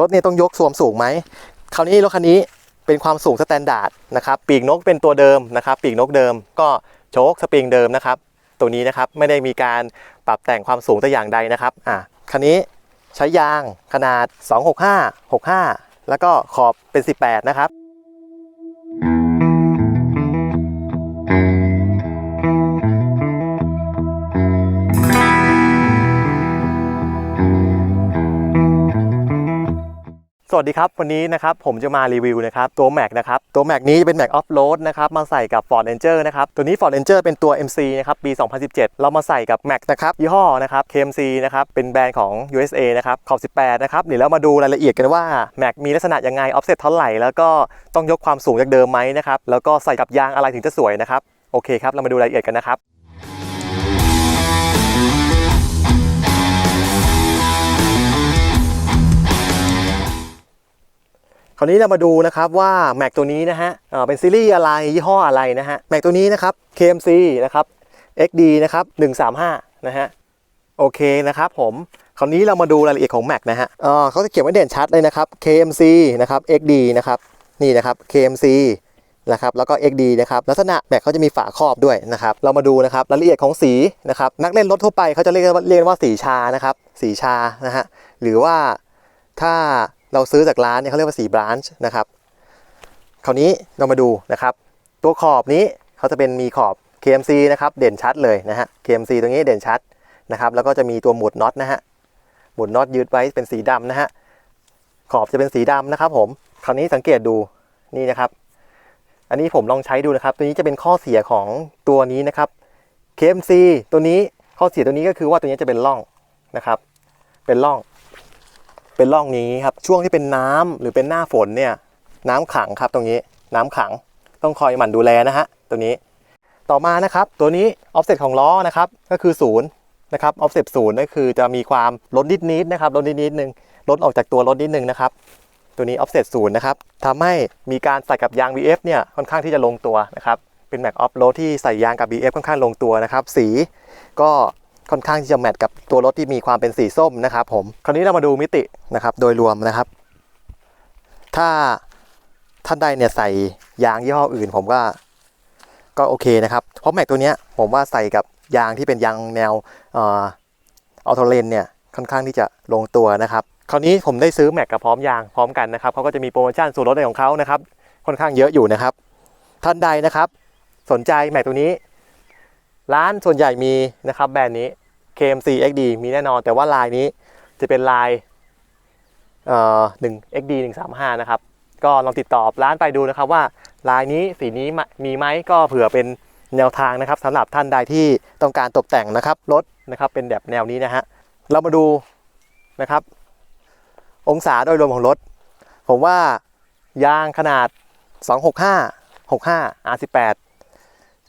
รถเนี่ยต้องยกสวมสูงไหมคราวนี้รถคันนี้เป็นความสูงสแตนดาร์ดนะครับปีกนกเป็นตัวเดิมนะครับ ปีกนกเดิม ก็โชคสปริงเดิมนะครับ ตัวนี้นะครับไม่ได้มีการปรับแต่งความสูงแต่อย่างใดนะครับอ่าคันนี้ใช้ยางขนาด 265 65 แล้วก็ขอบเป็น 18 นะครับ สวัสดีครับ วันนี้นะครับผมจะมารีวิวนะครับตัว Mac นะครับตัว Mac นี้จะเป็น Mac Off-Road นะครับมาใส่กับ Ford Ranger นะครับตัวนี้ Ford Ranger เป็นตัว MC นะครับปี 2017 เรามาใส่กับ Mac นะครับยี่ห้อนะครับ KMC นะครับเป็นแบรนด์ของ USA นะครับขอบ18 นะครับเดี๋ยวเรามาดูรายละเอียดกันว่า Mac มีลักษณะยังไง offset เท่าไหร่แล้วก็ต้องยกความสูงจากเดิมไหมนะครับแล้วก็ใส่กับยางอะไรถึงจะสวยนะครับโอเคครับเรามาดูรายละเอียดกันนะครับ คราวนี้เรามาดูนะครับว่า Mac ตัวนี้นะฮะเป็นซีรีส์อะไรยี่ห้ออะไรนะฮะ Mac ตัวนี้นะครับ KMC นะครับ XD นะครับ135นะฮะโอเคนะครับผมคราวนี้เรามาดูรายละเอียดของ Mac นะฮะเอ่อเขาจะเขียนไว้เด่นชัดเลยนะครับ KMC นะครับ XD นะครับนี่นะครับ KMC นะครับแล้วก็ XD นะครับลักษณะ Mac เขาจะมีฝาครอบด้วยนะครับเรามาดูนะครับรายละเอียดของสีนะครับนักเล่นรถทั่วไปเขาจะเรียกว่าเรียกว่าสีชานะครับสีชานะฮะหรือว่าถ้า เราซื้อจากร้านเนี่ยเขาเรียกว่าสีบรานช์นะครับคราวนี้เรามาดูนะครับ ตัวขอบนี้เขาจะเป็นมีขอบ KMC นะครับเด่นชัดเลยนะฮะ KMC ตรงนี้เด่นชัดนะครับแล้วก็จะมีตัวหมุดน็อตนะฮะหมุดน็อตยืดไว้เป็นสีดำนะฮะขอบจะเป็นสีดำนะครับผมคราวนี้สังเกตดูนี่นะครับ อันนี้ผมลองใช้ดูนะครับ ตัวนี้จะเป็นข้อเสียของตัวนี้นะครับ KMC ตัวนี้ข้อเสียตัวนี้ก็คือว่าตัวนี้จะเป็นร่องนะครับ เป็นร่อง เป็นร่องนี้ครับช่วงที่เป็นน้ำหรือเป็นหน้าฝนเนี่ยน้ำขังครับตรงนี้น้ำขังต้องคอยหมั่นดูแลนะฮะตัวนี้ต่อมานะครับตัวนี้ offset ของล้อนะครับก็คือศูนย์นะครับ offset ศูนย์ก็คือจะมีความลดนิดนิดนะครับลดนิดนิดนึงลดออกจากตัวรถนิดนึงนะครับตัวนี้ offset ศูนย์นะครับทำให้มีการใส่กับยาง BF เนี่ยค่อนข้างที่จะลงตัวนะครับเป็น Mac Off Road ที่ใส่ยางกับ BF ค่อนข้างลงตัวนะครับสีก็ ค่อนข้างที่จะแมทกับตัวรถที่มีความเป็นสีส้มนะครับผมคราวนี้เรามาดูมิตินะครับโดยรวมนะครับ ถ้าท่านใดเนี่ยใส่ยางยี่ห้ออื่น ผมก็ก็โอเคนะครับเพราะแม็กตัวเนี้ยผมว่าใส่กับยางที่เป็นยางแนวเออโตเลนเนี่ยค่อนข้างที่จะลงตัวนะครับคราวนี้ผมได้ซื้อแม็กกับพร้อมยางพร้อมกันนะครับเขาก็จะมีโปรโมชั่นส่วนลดในของเขานะครับค่อนข้างเยอะอยู่นะครับ ท่านใดนะครับ สนใจแม็กตัวนี้ ร้านส่วนใหญ่มีนะครับแบรนด์นี้ KMC XD มีแน่นอน แต่ว่าลายนี้จะเป็นลายเอ่อ1 XD 135 นะครับ ก็ลองติดต่อร้านไปดูนะครับว่าลายนี้สีนี้มีไหมก็เผื่อเป็นแนวทางนะครับสำหรับท่านใดที่ต้องการตกแต่งนะครับรถนะครับเป็นแบบแนวนี้นะฮะเรามาดูนะครับ องศาโดยรวมของรถ ผมว่ายางขนาด 265 65 R18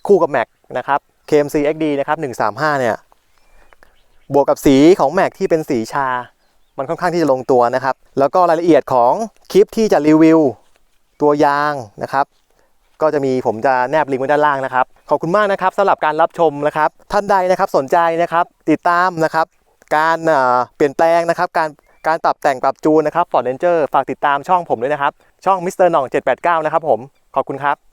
คู่กับแม็กนะครับ KMC XD นะครับ 135 เนี่ย บวกกับสีของแม็กที่เป็นสีชา มันค่อนข้างที่จะลงตัวนะครับ แล้วก็รายละเอียดของคลิปที่จะรีวิว ตัวยางนะครับ ก็จะมีผมจะแนบลิงก์ไว้ด้านล่างนะครับ ขอบคุณมากนะครับสำหรับการรับชมนะครับ ท่านใดนะครับสนใจนะครับ ติดตามนะครับ การเปลี่ยนแปลงนะครับ การการปรับแต่งปรับจูนนะครับ Ford Ranger ฝากติดตามช่องผมด้วยนะครับ ช่อง Mr. หน่อง789 นะครับผม ขอบคุณครับ